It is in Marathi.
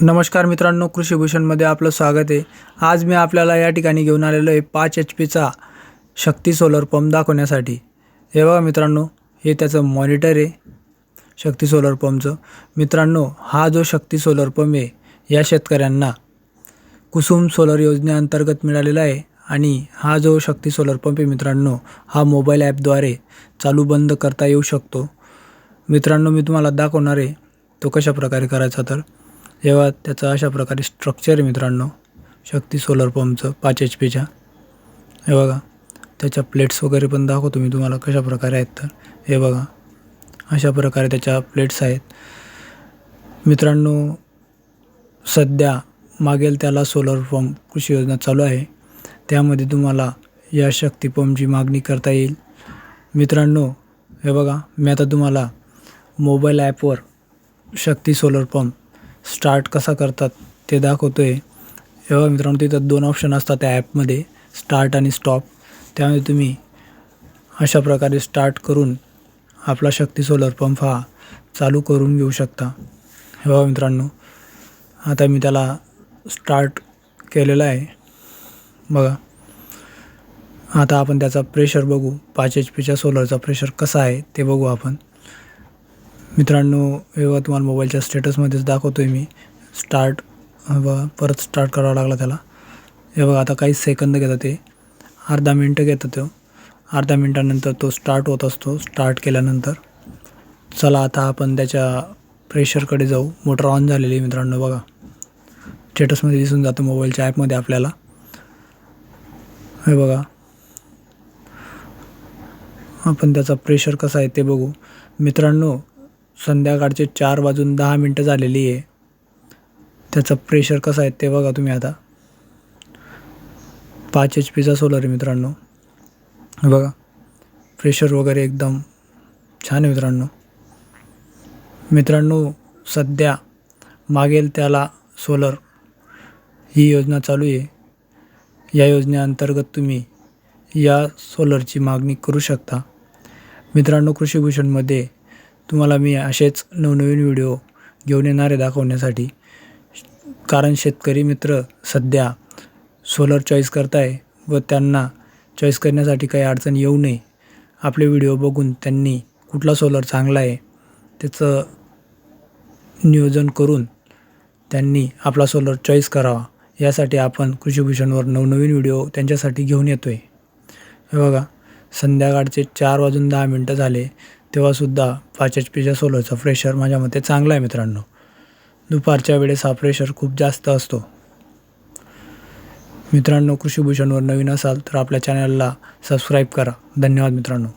नमस्कार मित्रांनो कृषीभूषणमध्ये आपलं स्वागत आहे. आज मी आपल्याला या ठिकाणी घेऊन आलेलो आहे पाच एच पीचा शक्ती सोलर पंप दाखवण्यासाठी. हे बघा मित्रांनो हे त्याचं मॉनिटर आहे शक्ती सोलर पंपचं. मित्रांनो हा जो शक्ती सोलर पंप आहे या शेतकऱ्यांना कुसुम सोलर योजनेअंतर्गत मिळालेला आहे आणि हा जो शक्ती सोलर पंप आहे मित्रांनो हा मोबाईल ॲपद्वारे चालू बंद करता येऊ शकतो. मित्रांनो मी तुम्हाला दाखवणार आहे तो कशा प्रकारे करायचा तर. जेव्हा त्याचं अशा प्रकारे स्ट्रक्चर आहे मित्रांनो. शक्ती सोलर पंपचं पाच एच पीच्या हे बघा त्याच्या प्लेट्स वगैरे पण दाखवतो मी तुम्हाला कशा प्रकारे आहेत तर. हे बघा अशा प्रकारे त्याच्या प्लेट्स आहेत. मित्रांनो सध्या मागेल त्याला सोलर पंप कृषी योजना चालू आहे. त्यामध्ये तुम्हाला या शक्ती पंपची मागणी करता येईल. मित्रांनो हे बघा मी आता तुम्हाला मोबाईल ॲपवर शक्ती सोलर पंप स्टार्ट कसा करतात ते दाखवतो आहे तेव्हा मित्रांनो तिथं दोन ऑप्शन असतात त्या ॲपमध्ये स्टार्ट आणि स्टॉप त्यामध्ये तुम्ही अशा प्रकारे स्टार्ट करून आपला शक्ती सोलर पंप हा चालू करून घेऊ शकता. हे बघा मित्रांनो आता मी त्याला स्टार्ट केलेला आहे. बघा आता आपण त्याचा प्रेशर बघू. पाच एच पीच्या सोलरचा प्रेशर कसा आहे ते बघू आपण. मित्रांनो हे तुम्हाला मोबाईलच्या स्टेटसमध्येच दाखवतो आहे मी. स्टार्ट बघा परत स्टार्ट करावा लागला त्याला. हे बघा आता काही सेकंद घेतात ते. अर्धा मिनटं घेतं तो. अर्धा मिनटानंतर तो स्टार्ट होत असतो. स्टार्ट केल्यानंतर. चला आता आपण त्याच्या प्रेशरकडे जाऊ. मोटर ऑन झालेली आहे मित्रांनो बघा. स्टेटसमध्ये दिसून जातं मोबाईलच्या ॲपमध्ये आपल्याला. हे बघा. आपण त्याचा प्रेशर कसा आहे ते बघू. मित्रांनो संध्याकाळचे चार वाजून दहा मिनटं झालेली आहे. त्याचं प्रेशर कसं आहे ते बघा तुम्ही आता. पाच एच पीचा सोलर आहे मित्रांनो. बघा प्रेशर वगैरे एकदम छान आहे मित्रांनो. मित्रांनो सध्या मागेल त्याला सोलर ही योजना चालू आहे. या योजनेअंतर्गत तुम्ही या सोलरची मागणी करू शकता. मित्रांनो कृषीभूषणमध्ये तुम्हाला मी असेच नवनवीन व्हिडिओ घेऊन येणारे दाखवण्यासाठी. कारण शेतकरी मित्र सध्या सोलर चॉईस करताय व त्यांना चॉईस करण्यासाठी काही अडचण येऊ नये. आपले व्हिडिओ बघून त्यांनी कुठला सोलर चांगला आहे त्याचं नियोजन करून त्यांनी आपला सोलर चॉईस करावा. यासाठी आपण कृषीभूषणवर नवनवीन व्हिडिओ त्यांच्यासाठी घेऊन येतो आहे हे बघा संध्याकाळचे चार वाजून दहा मिनटं झाले. तेव्हासुद्धा पाच एच पीच्या सोलरचा प्रेशर माझ्या मते चांगला आहे मित्रांनो. दुपारच्या वेळेस हा प्रेशर खूप जास्त असतो. मित्रांनो कृषीभूषणवर नवीन असाल तर आपल्या चॅनलला सबस्क्राईब करा. धन्यवाद मित्रांनो.